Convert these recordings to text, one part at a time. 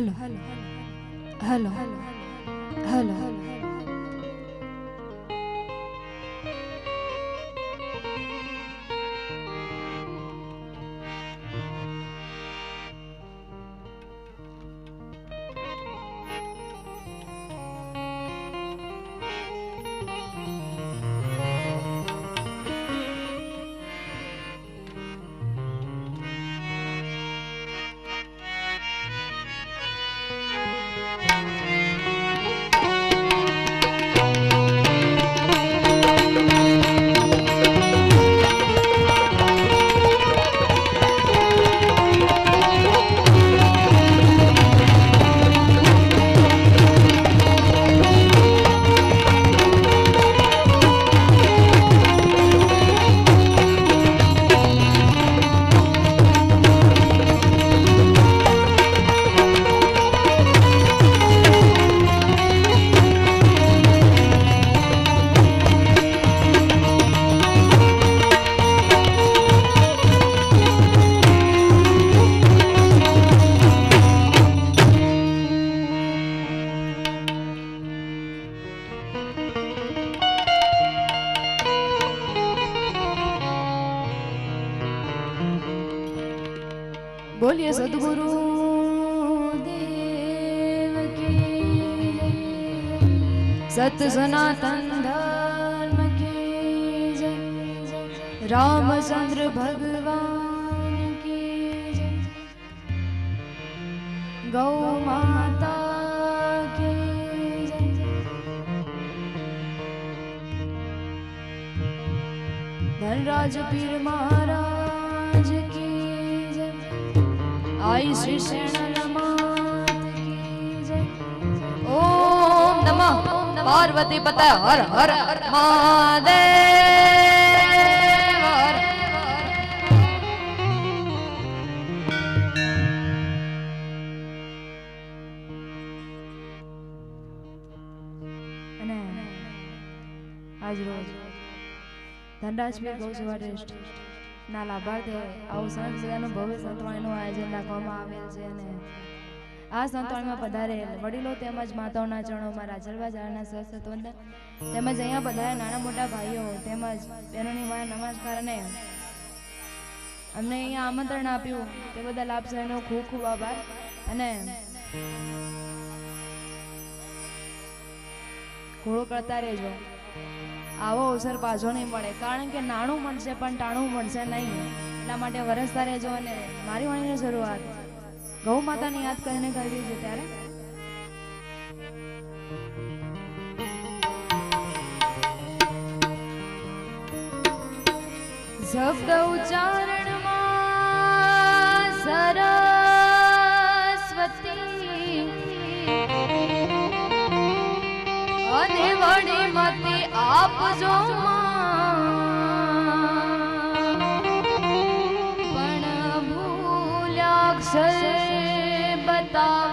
Hello hello સત સનાતન ધર્મ કી જય. રામચંદ્ર ભગવાન કી જય. ગૌ માતા કી જય. ધનરાજ પીર મહારાજ કી જય આઈ શ્રી શેણ પાર્વતી પતે હર હર મહાદેવ ના લાભાર્થે આવું સંત ભવ્ય સંતવાણીનું આયોજન રાખવામાં આવેલ છે અને આ સંતવાણીમાં પધારેલ વડીલો તેમજ માતાઓના ચરણોમાં રાજલવા જાળના સહસ્ત તેમજ અહીંયા બધા નાના મોટા ભાઈઓ તેમજ બહેનોની મારા નમસ્કાર અને અમને અહીંયા આમંત્રણ આપ્યું. તે બધા લાભ સહેનો ખૂબ ખૂબ આભાર. અને ઘોડો કરતા રહેજો. આવો અવસર પાછો નહીં મળે. કારણ કે નાણું મળશે પણ ટાણું મળશે નહીં. એટલા માટે વરસતા રહેજો અને મારી વાણીની શરૂઆત ગૌ માતાને યાદ કરીને કરવી છે ત્યારે શબ્દ ઉચ્ચારણમાં સરસ્વતી, અને વળી મતે આપજો. પણ ભૂલ્યાક્ષર 고맙다.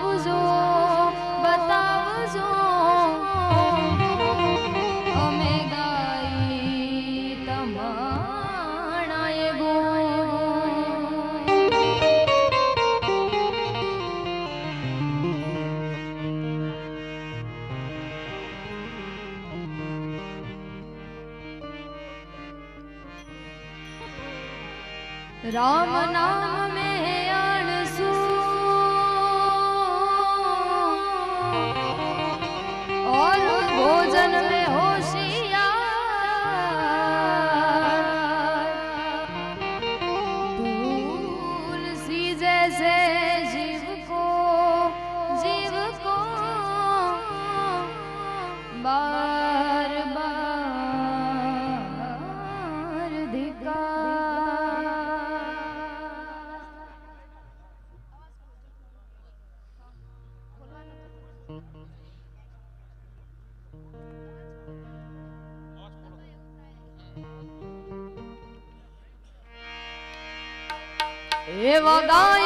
तुलसी जैसे जीव को जीव को बार बार धिकार એવા ગાયોના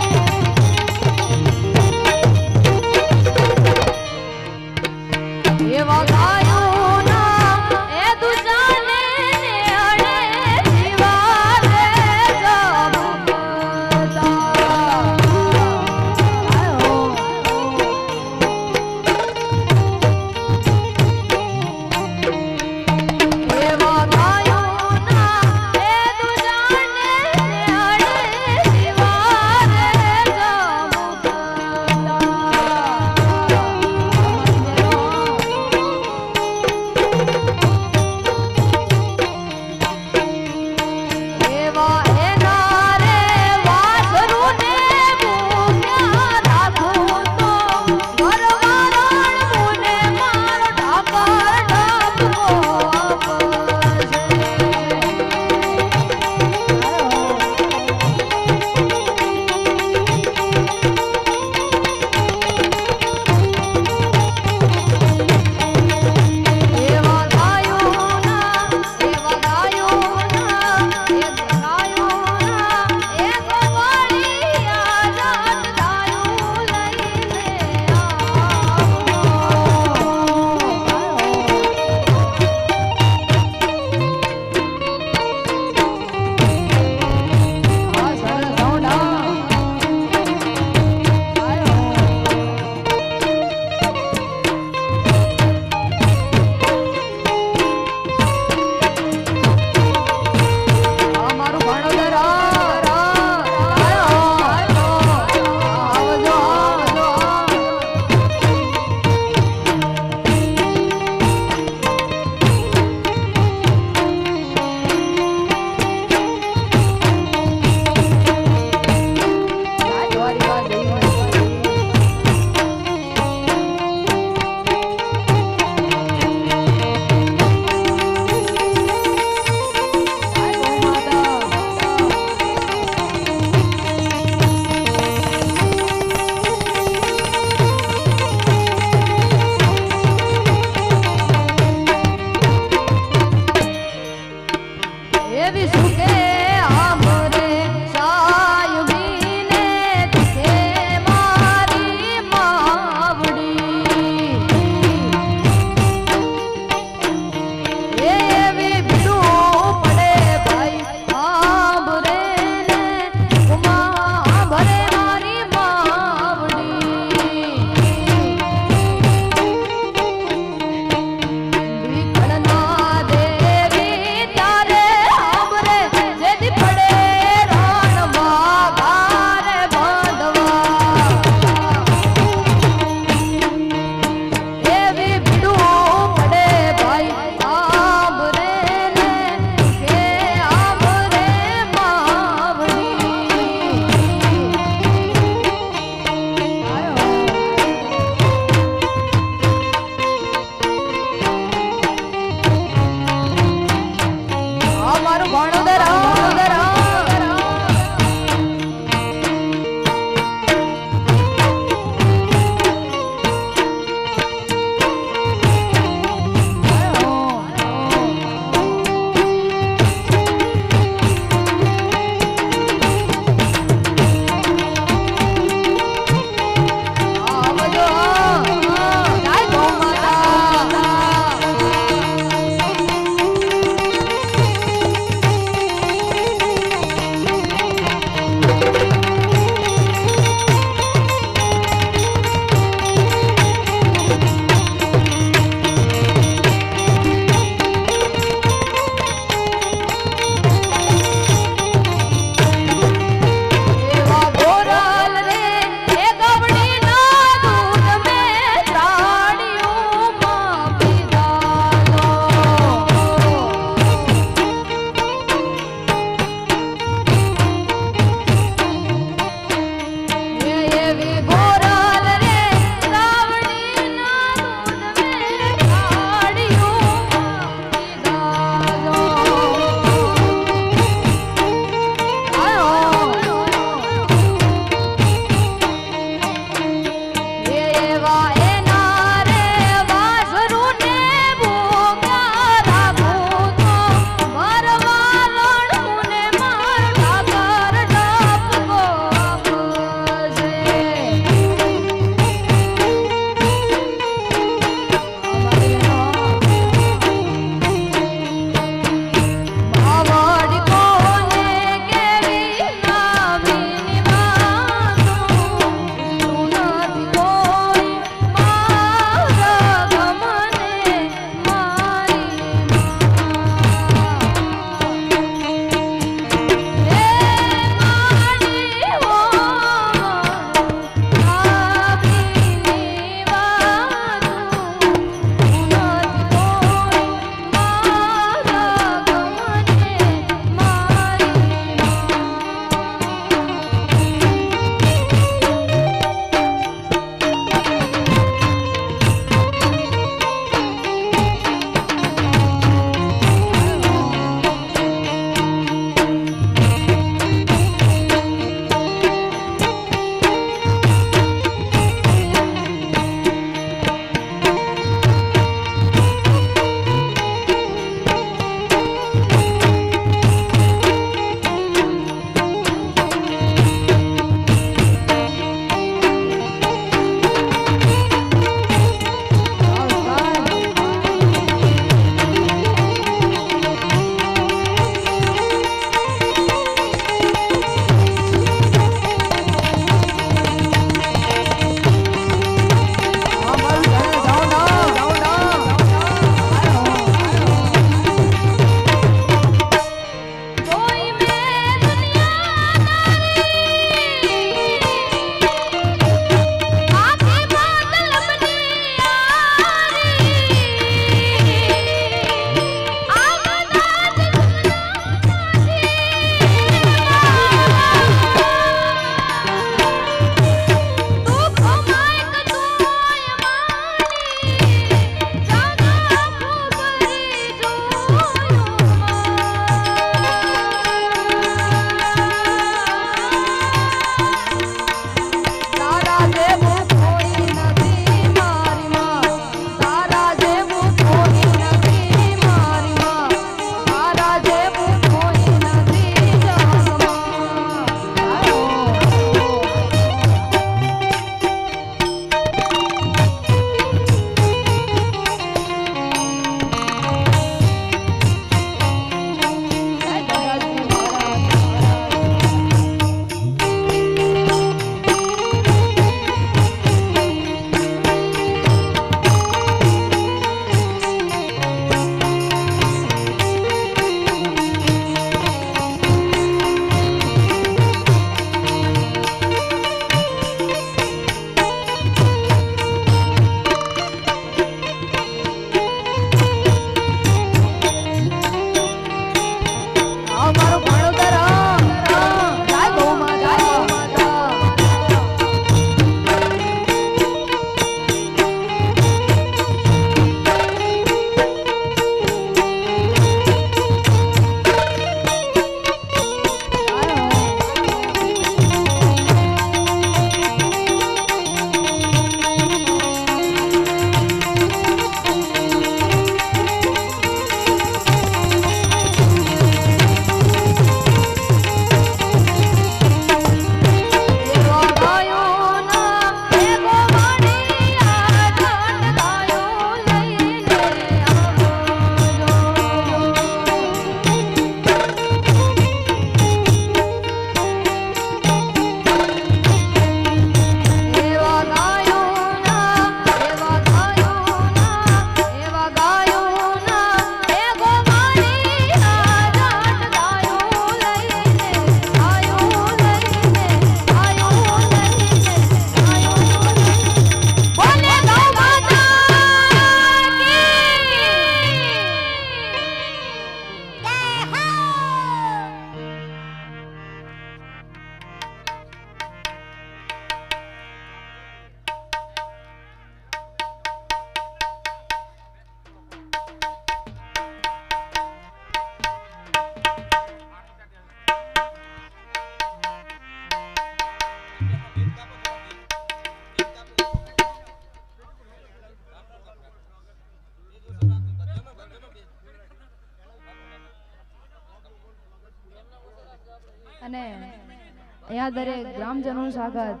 અહીંયા દરેક ગ્રામજનો સ્વાગત.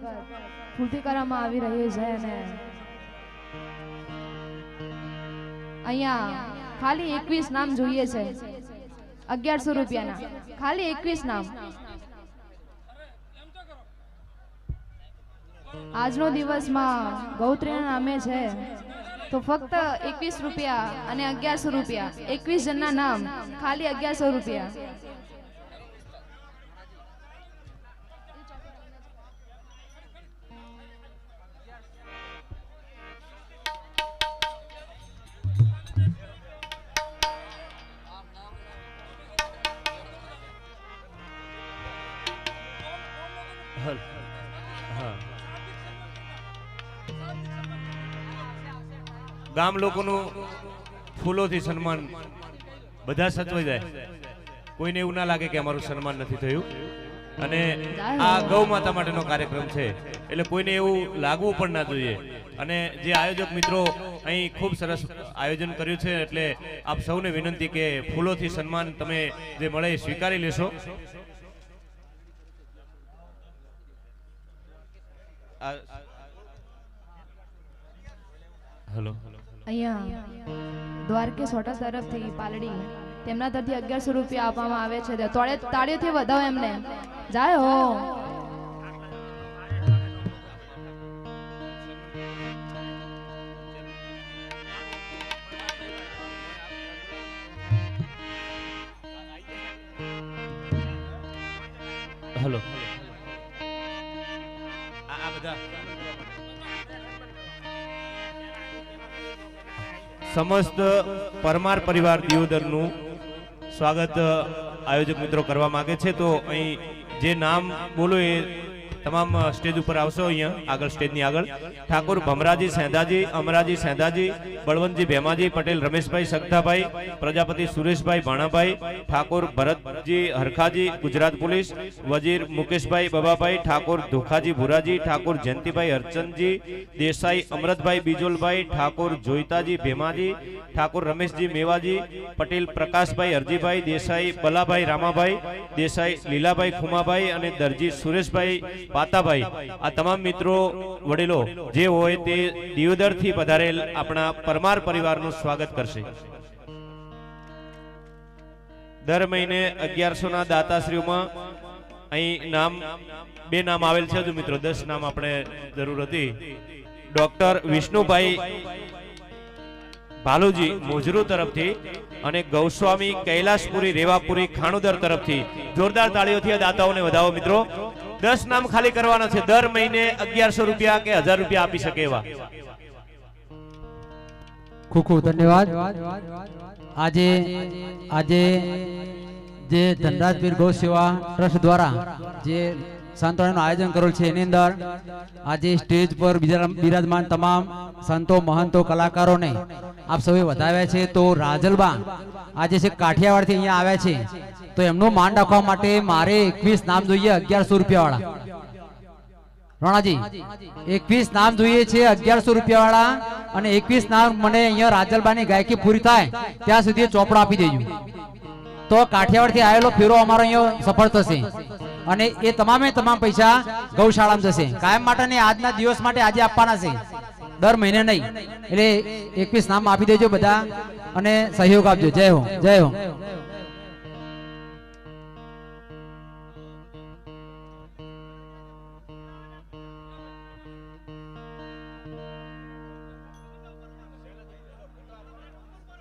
ફૂલથી કરવામાં આવી રહ્યું છે અને અહીંયા ખાલી એકવીસ નામ જોઈએ છે. અગિયારસો રૂપિયાના. ખાલી એકવીસ નામ. આજનો દિવસમાં ગૌત્રીના નામે છે. તો ફક્ત એકવીસ રૂપિયા અને અગિયારસો રૂપિયા. એકવીસ જણના નામ. ખાલી અગિયારસો રૂપિયા. ગામ લોકોનું ફૂલોથી સન્માન બધા સચવાઈ જાય. કોઈને એવું ના લાગે કે અમારું સન્માન નથી થયું. અને આ ગૌ માતા માટેનો કાર્યક્રમ છે. એટલે કોઈને એવું લાગવું પણ ના જોઈએ. અને જે આયોજક મિત્રો અહીં ખૂબ સરસ આયોજન કર્યું છે, એટલે આપ સૌને વિનંતી કે ફૂલોથી સન્માન તમે જે મળે એ સ્વીકારી લેશો. હેલો. અહીંયા દ્વારકેશ હોટલ તરફથી પાલડી તેમના તરફથી અગિયારસો રૂપિયા આપવામાં આવે છે. તોડે તાળીઓથી વધાવો એમને. જાય હો. હેલો. સમસ્ત પરમાર પરિવાર દિયોદરનું સ્વાગત આયોજક મિત્રો કરવા માગે છે. તો અહીં જે નામ બોલો એ તમામ સ્ટેજ ઉપર આવશો અહીંયા, આગળ સ્ટેજની આગળ. ઠાકોર ભમરાજી સેંધાજી, અમરાજી સેંધાજી, બળવંતજી ભેમાજી, પટેલ રમેશભાઈ સગતાભાઈ, પ્રજાપતિ સુરેશભાઈ ભાણાભાઈ, ઠાકોર ભરતજી હરખાજી, ગુજરાત પોલીસ, વજીર મુકેશભાઈ બબાભાઈ, ઠાકોર ધોખાજી ભુરાજી, ઠાકોર જયંતિભાઈ હરચંદજી દેસાઈ અમરતભાઈ બીજોલભાઈ, ઠાકોર જોઈતાજી ભેમાજી, ઠાકોર રમેશજી મેવાજી, પટેલ પ્રકાશભાઈ હરજીભાઈ, દેસાઈ બલાભાઈ રામાભાઈ, દેસાઈ લીલાભાઈ ખુમાભાઈ અને દરજી સુરેશભાઈ પાતાભાઈ, આ તમામ મિત્રો, વડીલો, જે હોય તે દિયોદરથી પધારેલ આપણા પરમાર પરિવારનું સ્વાગત કરશે. દર મહિને અગિયારસો ના દાતાશ્રીઓમાં અહીં નામ, બે નામ આવેલ છે હજુ મિત્રો, દસ નામ આપણે જરૂર હતી. ડોક્ટર વિષ્ણુભાઈ ભાલુજી મોજરૂ તરફથી અને ગૌસ્વામી કૈલાસપુરી રેવાપુરી ખાણુદર તરફથી. જોરદાર તાળીઓથી આ દાતાઓને વધાવો મિત્રો. દસ નામ ખાલી કરવાના છે. દર મહિને અગિયારસો રૂપિયા કે હજાર રૂપિયા આપી શકે એવા. ખૂબ ખૂબ ધન્યવાદ. આજે આજે જે ધનરાજવીર ગૌ સેવા ટ્રસ્ટ દ્વારા જે સંતોનું આયોજન કરેલ છે, એની અંદર આજે સ્ટેજ પર બિરા- બિરાજમાન તમામ સંતો, મહંતો, કલાકારોને આપ સૌએ વધાવ્યા છે. તો રાજલબા આજે છે કાઠિયાવાડથી અહીંયા આવ્યા છે, તો એમનું માન રાખવા માટે મારે એકવીસ નામ જોઈએ અગિયારસો રૂપિયા વાળા રોણાજી, એકવીસ નામ જોઈએ છે અગિયારસો રૂપિયા વાળા અને એકવીસ નામ મને અહીંયા રાજલબાની ગાયકી પૂરી થાય, ત્યાં સુધી ચોપડો આપી દેજો. તો કાઠિયાવાડથી આવેલો ફેરો અમારો અહીંયા સફળ થશે અને એ તમામે તમામ પૈસા ગૌશાળામાં જશે. કાયમ માટે ને આજના દિવસ માટે આજે આપવાના છે. દર મહિને નહીં. એટલે એકવીસ નામ આપી દેજો બધા. અને સહયોગ આપજો. જય હો. જય હો.